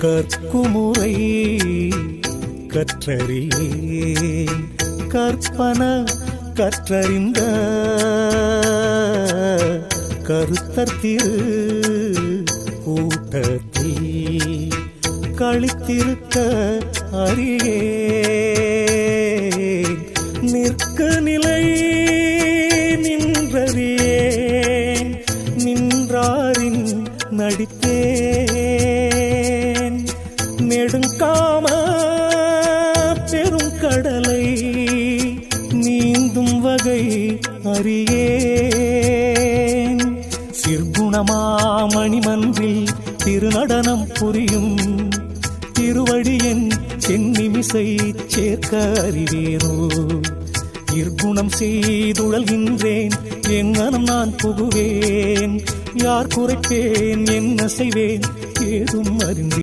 கற்குமுறை கற்றறியேன். கற்பன கற்றறிந்த கருத்தர் திரு கூட்டத்தில் கழித்திருக்க அறியே நிற்க நிலை நின்றறியே நின்றாரின் நடித்தே அறியேன். சிற்குணமாமணிமன்றில் திருநடனம் புரியும். திருவடியின் சென்னிமிசை சேர்க்க அறிவேனோ? இர்குணம் செய்துழல்கின்றேன் எங்கனம் நான் புகுவேன். யார் குறைப்பேன் என்ன செய்வேன் ஏதும் அறிந்தேன்